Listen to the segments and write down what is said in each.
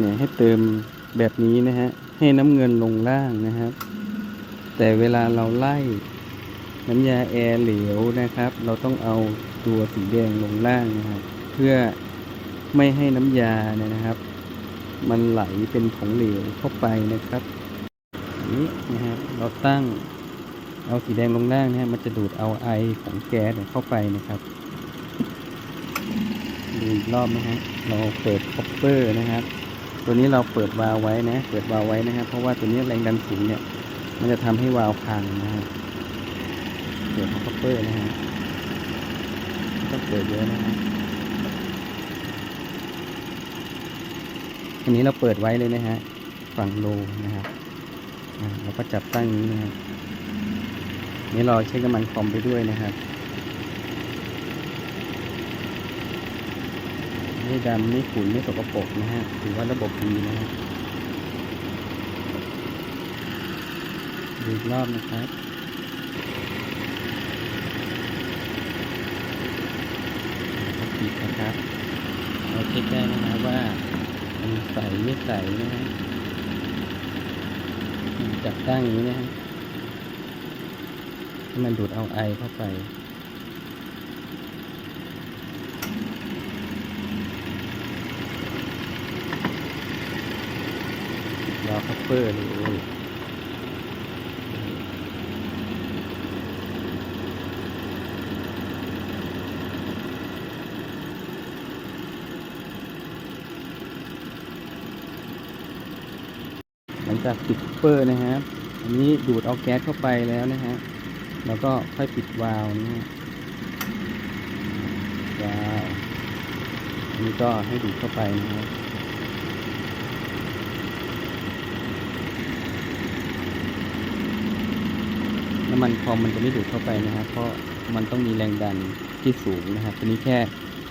เนี่ยให้เติมแบบนี้นะฮะ ให้น้ำเงินลงล่างนะครับ แต่เวลาเราไล่น้ำยาแอร์เหลวนะครับ เราต้องเอาตัวสีแดงลงล่างนะครับ เพื่อไม่ให้น้ำยาเนี่ยนะครับ มันไหลเป็นของเหลวเข้าไปนะครับอย่างนี้นะครับ เราตั้งเอาสีแดงลงล่างนะฮะมันจะดูดเอาไอของแก๊สเนี่ยเข้าไปนะครับดูอีกรอบนะฮะเราเปิดคอปเปอร์นะครับ ตัวนี้เราเปิดวาล์วไว้นะ เปิดวาล์วไว้นะครับ เพราะว่าตัวนี้แรงดันสูงเนี่ย มันจะทำให้วาล์วพังนะฮะเปิดคอปเปอร์นะฮะไม่ต้องเปิดเยอะนะฮะอันนี้เราเปิดไว้เลยนะฮะ ฝั่งโลนะครับเราก็จับตั้งอย่างนี้นะครับนี่เราเช็คน้ำมันคอมไปด้วยนะครับ ไม่ดำไม่ขุ่นไม่สกปรกนะฮะถือว่าระบบดีนะฮะดูอีกรอบนะครับก็ปิดนะครับเราเช็คได้นะครับว่ามันใสไม่ใสนะฮะจับตั้งอย่างนี้นะฮะให้มันดูดเอาไอเข้าไป อคัพเปอร์เลยหลังจากปิดเปอร์นะครับอันนี้ดูดเอาแก๊สเข้าไปแล้วนะฮะ แล้วก็ค่อยปิดวาล์วนะฮะวาล์วอันนี้ก็ให้ดูดเข้าไปนะครับ น้ำมันคอมมันจะไม่ดูดเข้าไปนะครับ เพราะมันต้องมีแรงดันที่สูงนะครับตัวนี้แค่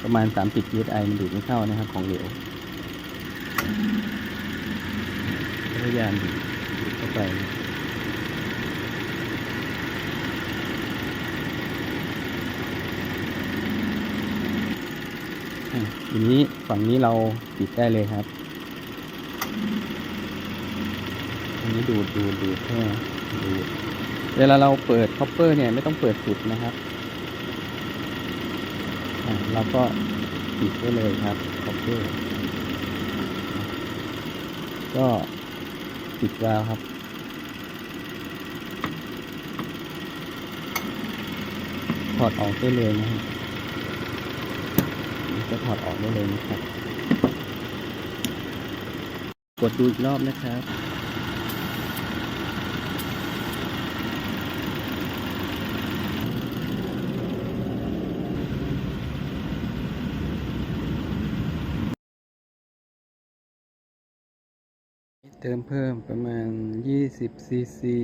ประมาณ 30 psi มันดูดไม่เข้านะครับ ของเหลวพยายามดูดเข้าไปอะทีนี้ฝั่งนี้เราปิดได้เลยครับอันนี้ดูดดูดดูดใช่ดูด เวลาเราเปิดคอปเปอร์เนี่ยไม่ต้องเปิดสุดนะครับเราก็ปิดได้เลยครับคอปเปอร์ก็ปิดวาล์วครับ ถอดออกได้เลยนะฮะจะถอดออกได้เลยนะครับ กดดูอีกรอบนะครับ เติมเพิ่มประมาณ 20 ซีซี